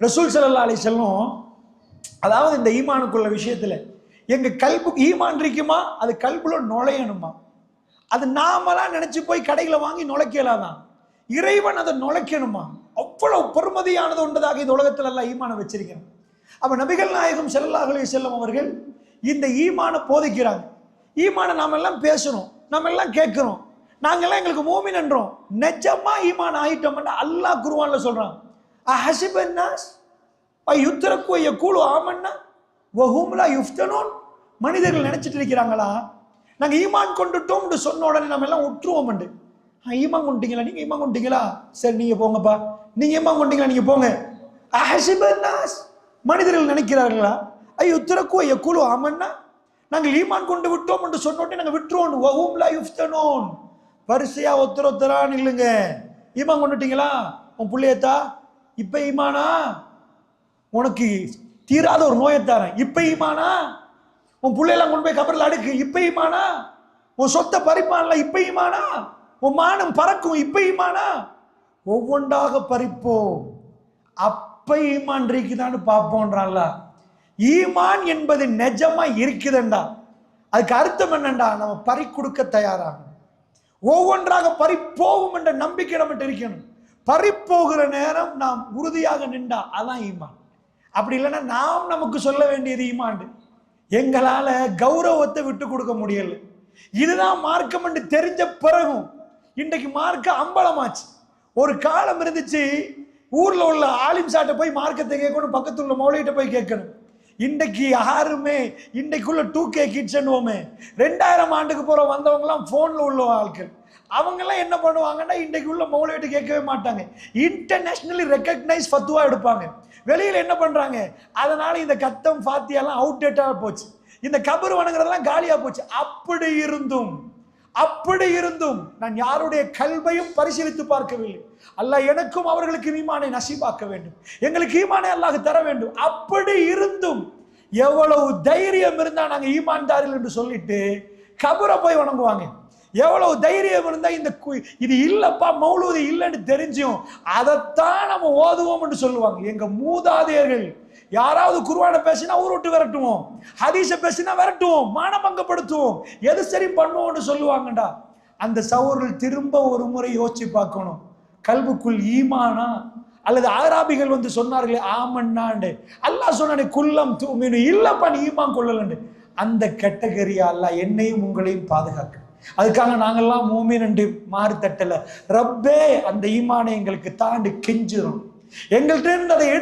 ரசூல் சல்லா அலி செல்லும் அதாவது இந்த ஈமானுக்குள்ள விஷயத்தில் எங்கள் கல்பு ஈமான் இருக்குமா? அது கல்புல நுழையணுமா? அது நாமலாம் நினச்சி போய் கடையில் வாங்கி நுழைக்கலாதான் இறைவன் அதை நுழைக்கணுமா? அவ்வளவு பெருமதியானது ஒன்றதாக இந்த உலகத்துல எல்லாம் ஈமானை வச்சிருக்கிறேன். அப்போ நபிகள் நாயகம் ஸல்லல்லாஹு செல்லும் அவர்கள் இந்த ஈமானை போதிக்கிறாங்க. ஈமானை நாம எல்லாம் பேசணும் நம்ம எல்லாம் கேட்குறோம். நாங்கெல்லாம் எங்களுக்கு மூமின் என்றோம். நிஜமா ஈமான் ஆகிட்டோம்னா அல்லாஹ் குருவான்ல சொல்கிறாங்க அஹசிபன்னாஸ் யுத்தரக்கு கூழு ஆமன்னா வஹூம்லா யுஃப்தனோன் மனிதர்கள் நினச்சிட்டு இருக்கிறாங்களா நாங்கள் ஈமான் கொண்டுட்டோம்னு சொன்ன உடனே நம்ம எல்லாம் விட்டுருவோம் ஆ ஈமான் கொண்டீங்களா நீங்கள் ஈமான் கொண்டீங்களா சரி நீங்கள் போங்கப்பா நீங்கள் ஈமான் கொண்டீங்களா நீங்கள் போங்க அஹசிபன்னாஸ் மனிதர்கள் நினைக்கிறார்களா ஐ யுத்தரக்கு கூழு ஆமன்னா நாங்கள் ஈமான் கொண்டு விட்டோம் என்று சொன்ன உடனே விட்டுருவோம் வஹூம்லா யுஃப்தனோன் வரிசையாக ஒருத்தர் ஒருத்தரா நில்லுங்க ஈமான் கொண்டுட்டீங்களா உன் பிள்ளையத்தா இப்போ ஈமானா உனக்கு தீராத ஒரு நோயை தரேன் இப்போ ஈமானா உன் பிள்ளையெல்லாம் கொண்டு போய் கபரில் அடுக்கு. இப்போ ஈமானா உன் சொத்தை பறிப்பான்ல இப்போ ஈமானா உன் மானம் பறக்கும். இப்போ ஈமானா ஒவ்வொன்றாக பறிப்போம். அப்ப ஈமான் இருக்குதான்னு பார்ப்போன்றான்ல. ஈமான் என்பது நிஜமா இருக்குதுண்டா. அதுக்கு அர்த்தம் என்னண்டா? நம்ம பறி கொடுக்க தயாராகணும். ஒவ்வொன்றாக பறிப்போவும் என்ற நம்பிக்கை நம்மகிட்ட இருக்கணும். பறிப்போகிற நேரம் நாம் உறுதியாக நின்றா அதான் ஈமான். அப்படி இல்லைன்னா நாம் நமக்கு சொல்ல வேண்டியது ஈமாண்டு. எங்களால் கௌரவத்தை விட்டு கொடுக்க முடியல. இதுதான் மார்க்கம் என்று தெரிஞ்ச பிறகும் இன்றைக்கு மார்க்க அம்பலமாச்சு. ஒரு காலம் இருந்துச்சு ஊரில் உள்ள ஆலிம் சாட்டை போய் மார்க்கத்தை கேட்கணும் பக்கத்தில் உள்ள மௌலிகிட்ட போய் கேட்கணும். இன்றைக்கு யாருமே இன்றைக்குள்ள டூ கே கிட்ஸ்னுவோமே ரெண்டாயிரம் ஆண்டுக்கு போகிற வந்தவங்களாம் ஃபோனில் உள்ள ஆட்கள். அவங்கெல்லாம் என்ன பண்ணுவாங்கன்னா இன்றைக்கு உள்ள மௌலிகிட்ட கேட்கவே மாட்டாங்க. இன்டர்நேஷ்னலி ரெக்கக்னைஸ் ஃபத்துவா எடுப்பாங்க. வெளியில் என்ன பண்ணுறாங்க அதனால் இந்த கத்தம் ஃபாத்தியெல்லாம் அவுடேட்டா போச்சு. இந்த கபர் வணங்குறதெல்லாம் காலியாக போச்சு. அப்படி இருந்தும் அப்படி இருந்தும் நான் யாருடைய கல்வையும் பரிசீலித்து பார்க்கவில்லை. அல்லாஹ் எனக்கும் அவர்களுக்கு ஈமானை நசிபாக்க வேண்டும். எங்களுக்கு ஈமானை அல்லாஹ் தர வேண்டும். அப்படி இருந்தும் எவ்வளவு தைரியம் இருந்தா நாங்க ஈமான்தாரில் என்று சொல்லிட்டு கபரை போய் வணங்குவாங்க. எவ்வளவு தைரியம் இருந்தா இந்த கு- இது இல்லப்பா மௌலூதி இல்லைன்னு தெரிஞ்சும் அதைத்தான் நம்ம ஓதுவோம்னு சொல்லுவாங்க. எங்க மூதாதையர்கள் யாராவது குருவான பேசினா ஊர் விட்டு விரட்டுவோம். ஹதீஷை பேசினா விரட்டுவோம். மானபங்கப்படுத்துவோம் எது சரி பண்ணுவோம்னு சொல்லுவாங்கடா. அந்த சௌர்கள் திரும்ப ஒரு முறை யோசிச்சு பார்க்கணும். கல்புக்குள் ஈமானா? அல்லது ஆராபிகள் வந்து சொன்னார்களே ஆமண்ணாண்டு அல்லாஹ் சொன்னானே குல்லம் தூமினு. இல்லப்பா நீ ஈமான் கொள்ளலண்டு. அந்த கேட்டகரியா அல்ல என்னையும் உங்களையும் பாதுகாக்க அதுக்காக நாங்கள்லாம் மூமின் என்று மாறு தட்டல. ரப்பே அந்த ஈமானை எங்களுக்கு தாண்டி கெஞ்சிரும். எங்கள்கிட்ட இருந்து அதை எடுத்து